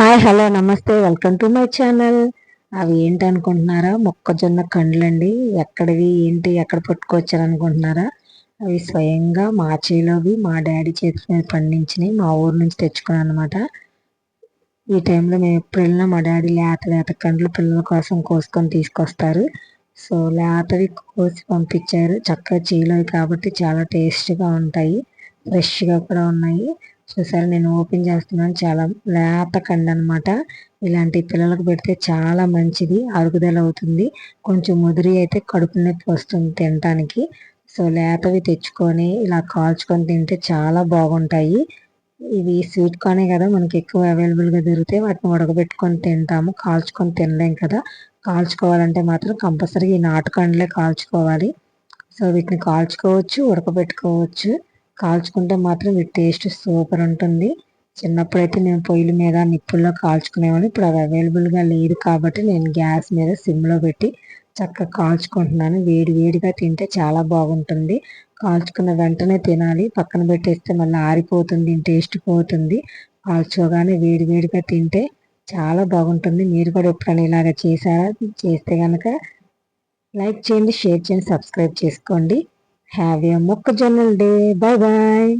Hi hello నమస్తే welcome to my channel. అవి ఏంటి అనుకుంటున్నారా మొక్కజొన్న కండ్లండి. ఎక్కడివి ఏంటి ఎక్కడ పట్టుకొచ్చారు అనుకుంటున్నారా అవి స్వయంగా మా చేలోవి మా డాడీ చేతి మీద పండించినవి మా ఊరు నుంచి తెచ్చుకున్నాను అనమాట ఈ టైంలో మేము ఎప్పుడు వెళ్ళినా మా డాడీ లేత లేత కండ్లు పిల్లల కోసం కోసుకొని తీసుకొస్తారు. సో లేతవి కోసి పంపించారు. చక్కగా చేలోవి కాబట్టి చాలా టేస్ట్గా ఉంటాయి. ఫ్రెష్గా కూడా ఉన్నాయి. చూసారు నేను ఓపెన్ చేస్తున్నాను. చాలా లేత కండి అనమాట ఇలాంటి పిల్లలకు పెడితే చాలా మంచిది అరుగుదల అవుతుంది. కొంచెం ముదిరి అయితే కడుపు నొప్పి వస్తుంది తినటానికి. సో లేతవి తెచ్చుకొని ఇలా కాల్చుకొని తింటే చాలా బాగుంటాయి. ఇవి స్వీట్ కానే కదా మనకి ఎక్కువ అవైలబుల్గా దొరుకుతాయి వాటిని ఉడకబెట్టుకొని తింటాము. కాల్చుకొని తినలేం కదా. కాల్చుకోవాలంటే మాత్రం కంపల్సరీ ఈ నాటుకండ్లే కాల్చుకోవాలి. సో వీటిని కాల్చుకోవచ్చు ఉడకబెట్టుకోవచ్చు. కాల్చుకుంటే మాత్రం ఇది టేస్ట్ సూపర్ ఉంటుంది. చిన్నప్పుడైతే నేను పొయ్యిల మీద నిప్పుల్లో కాల్చుకునేవాడిని. ఇప్పుడు అది అవైలబుల్గా లేదు కాబట్టి నేను గ్యాస్ మీద సిమ్లో పెట్టి చక్కగా కాల్చుకుంటున్నాను. వేడి వేడిగా తింటే చాలా బాగుంటుంది. కాల్చుకున్న వెంటనే తినాలి. పక్కన పెట్టేస్తే మళ్ళీ ఆరిపోతుంది టేస్ట్ పోతుంది. కాల్చోగానే వేడి వేడిగా తింటే చాలా బాగుంటుంది. మీరు కూడా ఎప్పుడైనా ఇలాగ చేశారా? చేస్తే కనుక లైక్ చేయండి షేర్ చేయండి సబ్స్క్రైబ్ చేసుకోండి. Have a mock day. Bye bye.